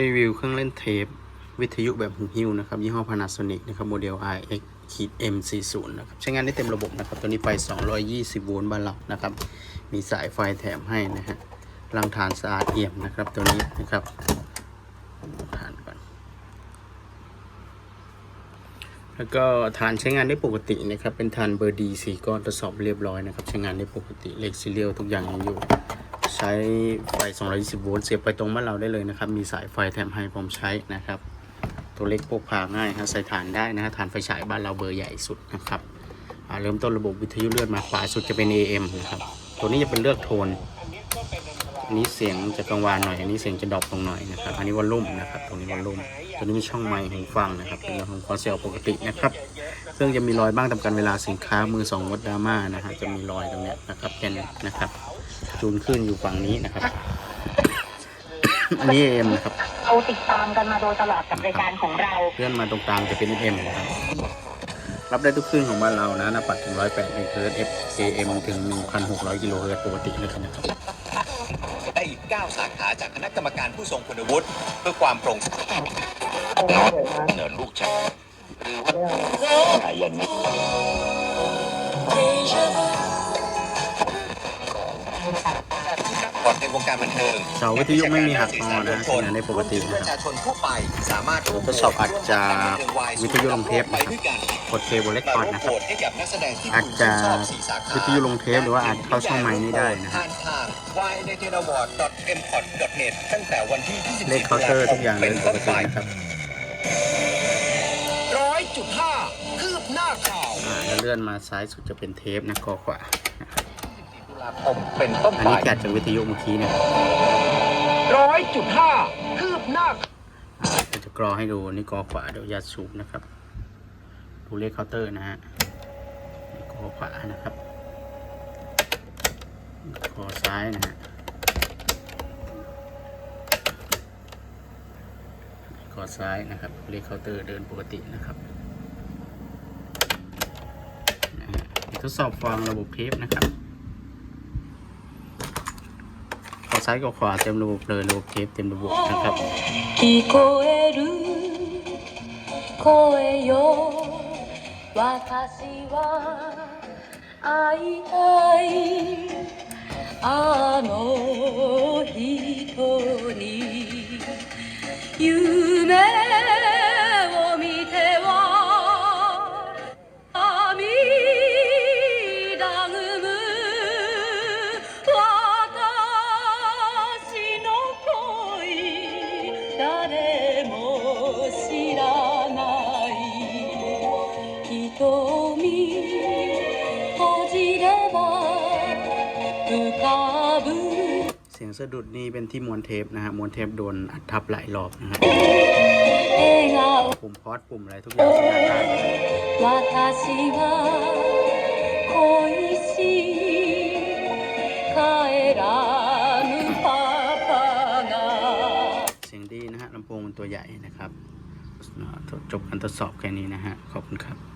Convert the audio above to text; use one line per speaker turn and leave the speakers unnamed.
รีวิวเครื่องเล่นเทป วิทยุแบบหูหิ้วนะครับ ยี่ห้อ Panasonic นะครับ โมเดล RX ขีด M40 นะครับ ใช้งานได้เต็มระบบนะครับ ตัวนี้ไฟ 220 โวลต์บ้านเรานะครับ มีสายไฟแถมให้นะฮะรังฐานสะอาดเอี่ยมนะครับ ตัวนี้นะครับฐานก่อน แล้วก็ฐานใช้งานได้ปกตินะครับ เป็นฐานเบอร์ดีสี่ก้อนทดสอบเรียบร้อยนะครับ ใช้งานได้ปกติเลขซีเรียลทุกอย่างยังอยู่ ใช้ไฟ 220 โวลต์ เสียบไปตรงบ้านเราได้เลยนะครับ มีสายไฟแถมให้พร้อมใช้นะครับ ตัวเล็กพกพาง่ายครับใส่ฐานได้นะฮะฐานไฟฉายบ้านเราเบอร์ใหญ่สุดนะครับเริ่มต้นระบบวิทยุเลื่อนมาขวาสุดจะเป็น AM นะครับ ตัวนี้จะเป็นเลือกโทน อันนี้เสียงจะกังวานหน่อย อันนี้เสียงจะดรอปลงหน่อยนะครับ อันนี้วอลลุ่มนะครับ ตรงนี้วอลลุ่ม ตัวนี้มีช่องไมค์หูฟังนะครับ เป็นลำโพงคอนเซลปกตินะครับ เครื่องจะมีรอยบ้างตามการเวลาสินค้ามือสองวัดดราม่านะฮะจะมีรอยตรงเนี้ยนะครับแค่นี้นะครับ จูนขึ้นอยู่ฝั่งนี้นะครับ อันนี้ AM นะครับ
เราติดตามกันมาโดยตลอดกับรายการของเรา
เลื่อนมาตรงกลางจะเป็น FM นะครับรับได้ทุกคลื่นของบ้านเรานะหน้าปัดถึง108เมกะเฮิรตซ์ FM ถึง1,600กิโลเฮิรตซ์ปกติเลยนะครับ
ได้อีก9สาขาจากคณะกรรมการผู้ทรงคุณวุฒิเพื่อความโปร่งใสเนินลูกชาย หรือว่าอะไรอย่างนี้ก่อนในวงการบันเทิง
เสาวิทยุไม่มีหักงอนะใช้งานได้ปกติ
รวมถึง
นะ
ประ
ครั
ชา
บ
ชนทั่วไปสามารถร่วม
ทดสอบอาจจะวิทยุลงเทป
ไป
นะครับ
ด้วยกัน
กดเคเบิลเล็กคอร์ด
มา
นะครับ
โหวตให้กับนักแสดงที่
อาจจะ
คุณชื่นชอบสี่สาขา
วิทยุลงเทปหรือว่าอาจเข้าช่องไมค์นี่ได้นะครั
ผ่า
บ
นทาง y n e t a w a r d m p o t n e t ตั้งแต่วันที่ 24
เลขเคาน์เตอร์ทุกอย่างเลย
เป็น
ป
ต้
ก
น
ติ
ไป
นะครับ
ร้าว
อ่าแล้วเลื่อนมาซ้ายสุดจะเป็นเทปนะกอขวานะครับ
ตุลาคมเป็นต้น
อัน
ไป
นี้แกะจากวิทยุเมื่อกี้เนี่ย
ร้อยจุดห้าคืบหน้า
อ่าเดี๋ยวจะกรอให้ดูนี่กอขวาเดี๋ยวยัดสูบนะครับ ดูเลขเคาน์เตอร์นะฮะนี่กอขวานะครับกอซ้ายนะฮะกอซ้ายนะครับเลขเคาน์เตอร์เดินปกตินะครับนะฮะ ทดสอบควงระบบเทปนะครับขอซ้ายกับขวาเต็มระบบเลยระบบเทปเต็มระบบนะครับ
あの
เสียงสะดุดนี่เป็นที่มวนเทปนะฮะมวนเทปโดนอัดทับหลายรอบนะฮะปุ่มพอดปุ่มอะไรทุกอย่างสถานการเสียงดีนะฮะลำโพงมันตัวใหญ่นะครับ จบการทดสอบแค่นี้นะฮะ ขอบคุณครับ